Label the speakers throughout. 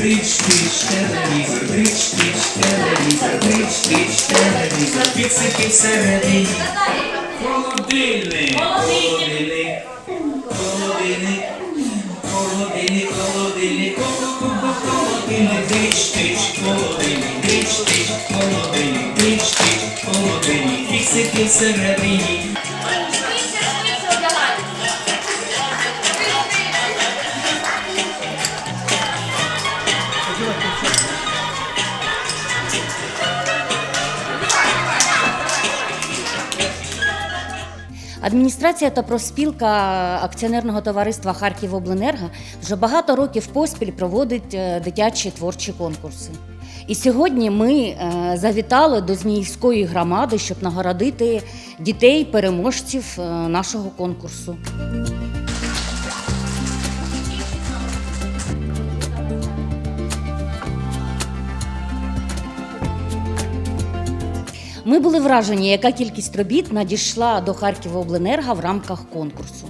Speaker 1: Брич, брич, телевізор, брич, брич, телевізор, брич, брич, телевізор, фіксики всередині. Холодильник, холодильник, холодильник, холодильник, холодильник, холодильник, брич, брич, холодильник, брич, брич, холодильник, брич, брич, холодильник, фіксики всередині.
Speaker 2: Адміністрація та профспілка акціонерного товариства Харківобленерго вже багато років поспіль проводить е, дитячі творчі конкурси. І сьогодні ми е, завітали до Зміївської громади, щоб нагородити дітей переможців е, нашого конкурсу. Ми були вражені, яка кількість робіт надійшла до Харківобленерго в рамках конкурсу.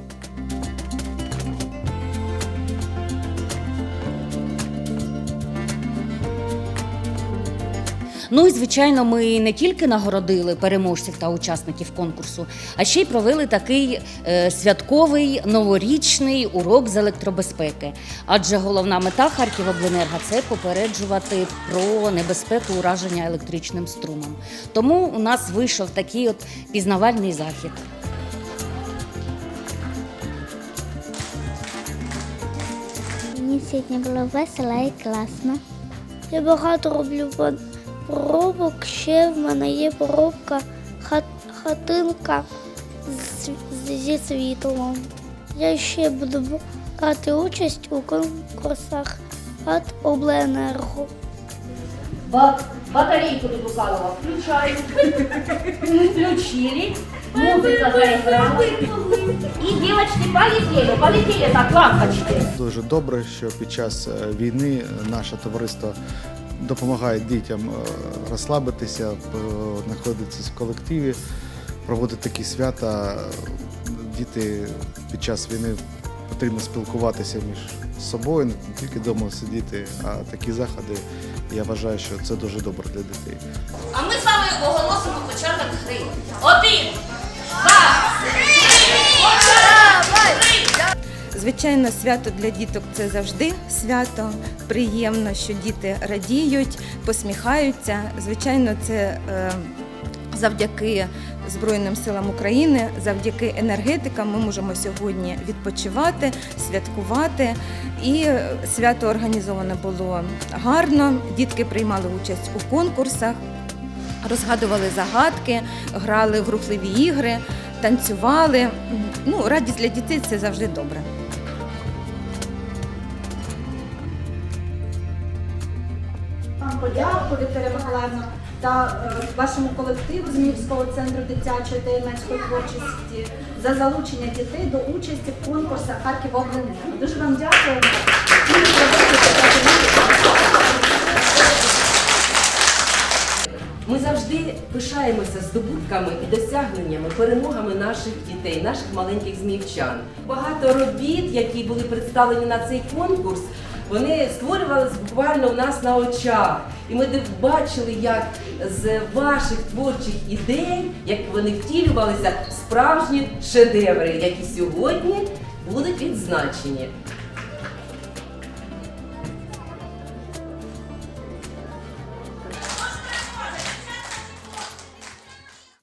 Speaker 2: Ну і звичайно, ми не тільки нагородили переможців та учасників конкурсу, а ще й провели такий е, святковий новорічний урок з електробезпеки. Адже головна мета Харківобленерго – це попереджувати про небезпеку ураження електричним струмом. Тому у нас вийшов такий от пізнавальний захід.
Speaker 3: Мені сьогодні було весело і класно. Я багато роблю поробок. Ще в мене є поробка хатинка зі світлом. Я ще буду брати участь у конкурсах от Обленерго.
Speaker 2: Ба- батарейку до Букалова включаем. Включили. Музыка заиграла. И девочки полетели, полетели так, лампочки.
Speaker 4: Дуже добре, що під час е, війни наше товариство допомагає дітям е, розслабитися, е, знаходитися в колективі, проводити такі свята. Діти під час війни потрібно спілкуватися між собою, не тільки вдома сидіти, а такі заходи. Я вважаю, що це дуже добре для дітей.
Speaker 5: А ми з вами оголосимо початок гри. Один,
Speaker 6: Звичайно, свято для діток це завжди свято. Приємно, що діти радіють, посміхаються. Звичайно, це е, завдяки Збройним силам України, завдяки енергетикам ми можемо сьогодні відпочивати, святкувати. І свято організовано було гарно. Дітки приймали участь у конкурсах, розгадували загадки, грали в рухливі ігри, танцювали. Ну, радість для дітей це завжди добре.
Speaker 7: Подяку, Вікторія Миколаївна, та е, вашому колективу Зміївського центру дитячої та юнацької творчості за залучення дітей до участі в конкурсах Харків Обленерго. Дуже вам дякуємо.
Speaker 8: Ми завжди пишаємося здобутками і досягненнями, перемогами наших дітей, наших маленьких зміївчан. Багато робіт, які були представлені на цей конкурс, вони створювалися буквально у нас на очах. І ми бачили, як з ваших творчих ідей, як вони втілювалися справжні шедеври, які сьогодні будуть відзначені.